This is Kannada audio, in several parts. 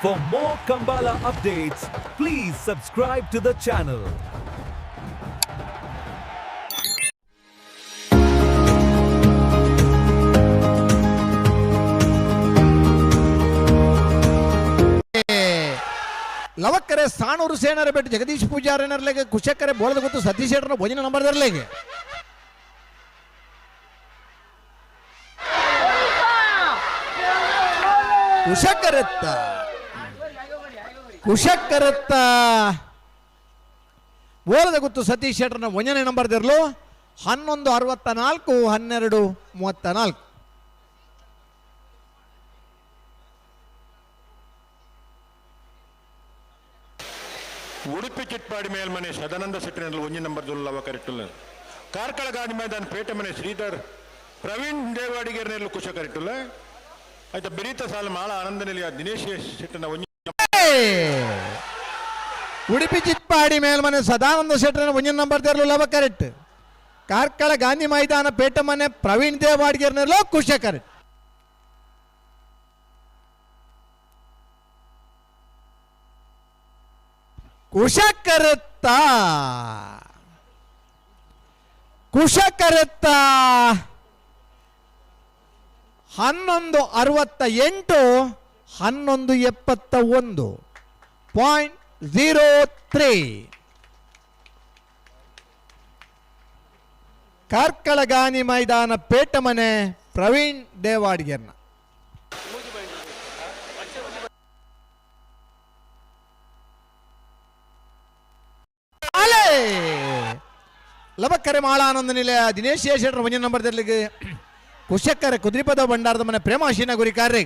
For more Kambala updates, please subscribe to the channel. ಲವಕ್ಕರೆ Sanoor ಸೇನರ ಬೆಟ್ಟು ಜಗದೀಶ್ ಪೂಜಾರನರ್ಲೆಗೆ ಕುಶಕ್ಕರೆ ಬೋಳದ ಗೊತ್ತು ಸತೀಶ್ ಶೆಟ್ಟರ್ನ ಭೋಜನ ನಂಬರ್ ದರ್ಲೆಗೆ ಕುಶಕ್ಕರೆತ್ತ ಓಲದ ಗೊತ್ತು ಸತೀಶ್ ಶೆಟ್ಟರ್ನ ಒಂಜನೇ ನಂಬರ್ ದಿರ್ಲು. ಹನ್ನೊಂದು ಅರವತ್ತ ನಾಲ್ಕು, ಹನ್ನೆರಡು ಮೂವತ್ತ ನಾಲ್ಕು. ಉಡುಪಿ ಚಿಟ್ಪಾಡಿ ಮೇಲ್ಮನೆ ಸದಾನಂದ ಸೆಟ್ಟಿನಲ್ಲಿ ಒಂಜಿ ನಂಬರ್ ದುಲ್ಲವ ಕರೆಕ್ಟುಲ್ಲ ಕಾರ್ಕಳ ಗಾಡಿ ಮೈದಾನ ಪೇಟೆ ಮನೆ ಶ್ರೀಧರ್, ಪ್ರವೀಣ್ ದೇವಾಡಿಗೆರ್ನಲ್ಲಿ ಕುಶ ಕರೆಕ್ಟ್ ಆಯ್ತಾ, ಬೆರೀತ ಸಾಲ ಮಾಳ ಆನಂದನಲ್ಲಿ ದಿನೇಶ್ ಶೆಟ್ಟನ ಒಂಜಿ ಉಡುಪಿ ಚಿಟ್ಪಾಡಿ ಮೇಲ್ಮನೆ ಸದಾನಂದ ಶೆಟ್ಟರ್ನ ಒಂಜನ ನಂಬರ್ ತೆರಲು ಲವ ಕರೆಕ್ಟ್ ಕಾರ್ಕಳ ಗಾಂಧಿ ಮೈದಾನ ಪೇಟೆ ಮನೆ ಪ್ರವೀಣ್ ದೇವಾಡ್ಗಿರ್ನಲ್ಲೋ ಕುಶ ಕರೆಕ್ಟ್ ಕುಶ ಕರೆತ್ತ. ಕುಶ ಕರೆತ್ತ. ಹನ್ನೊಂದು ಅರವತ್ತ ಎಂಟು. ಹನ್ನೊಂದು ಎಪ್ಪತ್ತ ಒಂದು. ಪಾಯಿಂಟ್ ಝೀರೋ ತ್ರೀ ಕಾರ್ಕಳಗಾನಿ ಮೈದಾನ ಪೇಟಮನೆ ಪ್ರವೀಣ್ ದೇವಾಡಿಗೆರ್ನ. ಲಬಕ್ಕರೆ ಮಾಳಾನಂದ ನಿಲಯ. ದಿನೇಶ್ ಶೇಷರ ಒಂಜನ ನಂಬರ್ ದರ್ಲಿಗೆ ಕುಶಕ್ಕರೆ ಕುದ್ರಿಪದ ಭಂಡಾರದ ಮನೆ ಪ್ರೇಮಾಶೀನ ಗುರಿ ಕಾರ್ಯ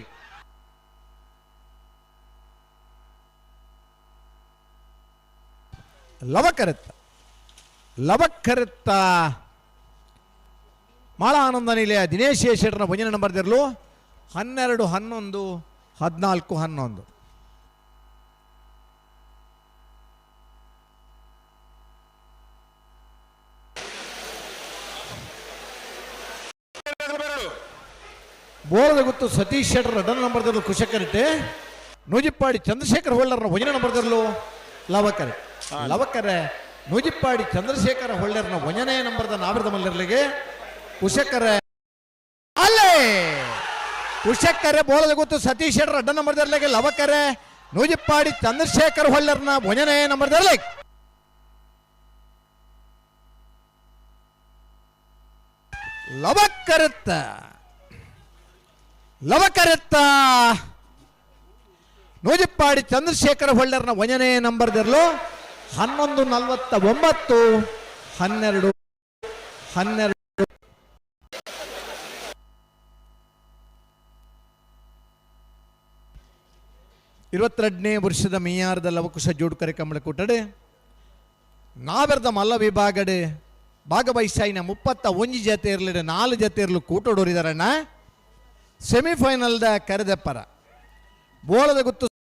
ಲವಕರೆತ್ತ. ಲವಕರೆತ್ತ. ಮಾಳಾನಂದ ನಿಲಯ ದಿನೇಶ್ ಶೇಷರನ್ನ ಭಜನೆ ಬರೆದಿರಲು. ದಿರಲು ಹನ್ನೆರಡು ಹನ್ನೊಂದು, ಹದಿನಾಲ್ಕು ಹನ್ನೊಂದು. ಬೋರದ ಗೊತ್ತು ಸತೀಶ್ ಶೆಟ್ಟರ್ ಡನ್ ನಂಬರ್ ದರ್ಲು ಕುಶಕರಿಟ್ಟೆ ನೂಜಿಪ್ಪಾಡಿ ಚಂದ್ರಶೇಖರ್ ಹೋಲ್ಡರ್ನ ಭಜನೆ ನಂಬರ್ ದರ್ಲು ಲವಕರೆ ಲವಕರೆ, ನೂಜಿಪ್ಪಾಡಿ ಚಂದ್ರಶೇಖರ ಹೊಳ್ಳರ್ನ ಒಂಜನೇ ನಂಬರ್ದ ನಾವರದ ಮಲ್ಲರ್ಲಿಗೆ? ಕುಶಕರ, ಅಲ್ಲೇ! ಕುಶಕ್ಕರೆ ಬೋಳದ ಗೊತ್ತು ಸತೀಶ್ ಶೆಟ್ಟರ್ ಅಡ್ಡ ನಂಬರ್ ದರ್ಲಿಗೆ ಲವಕರೆ, ನೂಜಿಪ್ಪಾಡಿ ಚಂದ್ರಶೇಖರ್ ಹೊಳ್ಳರ್ನ ಒಂಜನೇ ನಂಬರ್ ದರ್ಲಿ ಲವಕರೆತ್ತ ಲವಕರೆತ್ತ, ನೂಜಿಪ್ಪಾಡಿ ಚಂದ್ರಶೇಖರ ಹೊಳ್ಳರ್ನ ಒಂಜನೇ ನಂಬರ್ ದಿರಲು ಹನ್ನೊಂದು ನಲವತ್ತ ಒಂಬತ್ತು, ಹನ್ನೆರಡು ಹನ್ನೆರಡು. ಇರುವತ್ತೆರಡನೇ ವರ್ಷದ ಮೀಯಾರದ ಲವಕುಶ ಜೋಡ್ಕರೆ ಕಂಬಳ ಕೂಟಡೆ ನಾವೆರ್ದ ಮಲ್ಲ ವಿಭಾಗಡೆ ಭಾಗವಹಿಸಾಯಿನ ಮುಪ್ಪತ್ತ ಒಂಜಿ ಜತೆ ಇರಲಿ ನಾಲ್ಕು ಜತೆ ಇರಲು ಕೂಟೋಡೋರಿದಾರಣ್ಣ ಸೆಮಿಫೈನಲ್ದ ಕರೆದೆಪ್ಪರ. ಬೋಳದ ಗುತ್ತು